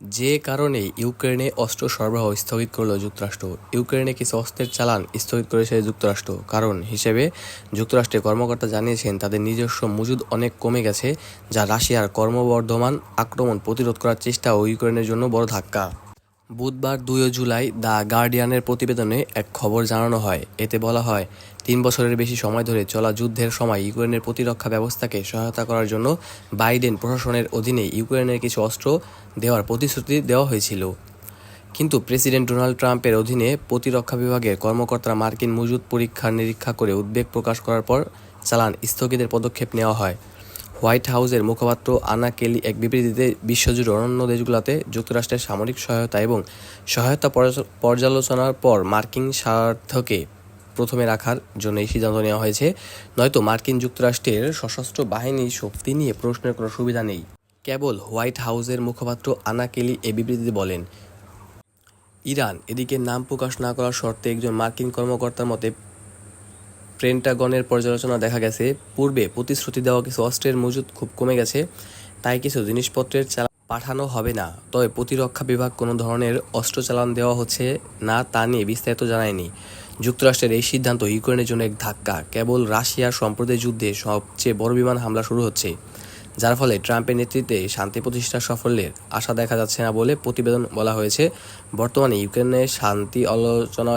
যে কারণে ইউক্রেনে অস্ত্র সরবরাহ স্থগিত করল যুক্তরাষ্ট্র। ইউক্রেনে কিছু অস্ত্রের চালান স্থগিত করেছে যুক্তরাষ্ট্র। কারণ হিসেবে যুক্তরাষ্ট্রের কর্মকর্তা জানিয়েছেন, তাদের নিজস্ব মজুদ অনেক কমে গেছে, যা রাশিয়ার কর্মবর্ধমান আক্রমণ প্রতিরোধ করার চেষ্টা ও ইউক্রেনের জন্য বড় ধাক্কা। বুধবার দুই জুলাই দ্য গার্ডিয়ানের প্রতিবেদনে এক খবর জানানো হয়। এতে বলা হয়, তিন বছরের বেশি সময় ধরে চলা যুদ্ধের সময় ইউক্রেনের প্রতিরক্ষা ব্যবস্থাকে সহায়তা করার জন্য বাইডেন প্রশাসনের অধীনে ইউক্রেনের কিছু অস্ত্র দেওয়ার প্রতিশ্রুতি দেওয়া হয়েছিল। কিন্তু প্রেসিডেন্ট ডোনাল্ড ট্রাম্পের অধীনে প্রতিরক্ষা বিভাগের কর্মকর্তারা মার্কিন মজুদ পরীক্ষা নিরীক্ষা করে উদ্বেগ প্রকাশ করার পর চালান স্থগিতের পদক্ষেপ নেওয়া হয়। হোয়াইট হাউসের মুখপাত্র আনা কেলি এক বিবৃতিতে বিশ্বজুড়ে অন্যান্য দেশগুলোতে যুক্তরাষ্ট্রের সামরিক সহায়তা এবং সহায়তা পর্যালোচনার পর মার্কিন স্বার্থকে প্রথমে রাখার জন্য এই সিদ্ধান্ত নেওয়া হয়েছে। নয়তো মার্কিন যুক্তরাষ্ট্রের সশস্ত্র বাহিনীর শক্তি নিয়ে প্রশ্নের কোনো সুবিধা নেই। কেবল হোয়াইট হাউসের মুখপাত্র আনা কেলি এ বিবৃতিতে বলেন, ইরান এদিকে নাম প্রকাশ না করার শর্তে একজন মার্কিন কর্মকর্তার মতে পেন্টাগনের পর্যালোচনা দেখা গেছে। পূর্বে প্রতিশ্রুতি দেওয়া কিছু অস্ত্রের মজুদ খুব কমে গেছে। তাই কিছু জিনিসপত্রের চালান পাঠানো হবে না। তবে প্রতিরক্ষা বিভাগ কোনো ধরনের অস্ত্র চালান দেওয়া হচ্ছে না তা নিয়ে বিস্তারিত জানায়নি। যুক্তরাষ্ট্রের এই সিদ্ধান্ত ইউক্রেনের জন্য এক ধাক্কা। কেবল রাশিয়ার সম্প্রদায় যুদ্ধে সবচেয়ে বড় বিমান হামলা শুরু হচ্ছে। যার ফলে ট্রাম্পের নেতৃত্বে শান্তি প্রতিষ্ঠার সাফল্যের আশা দেখা যাচ্ছে না বলে প্রতিবেদন বলা হয়েছে। বর্তমানে ইউক্রেনের শান্তি আলোচনা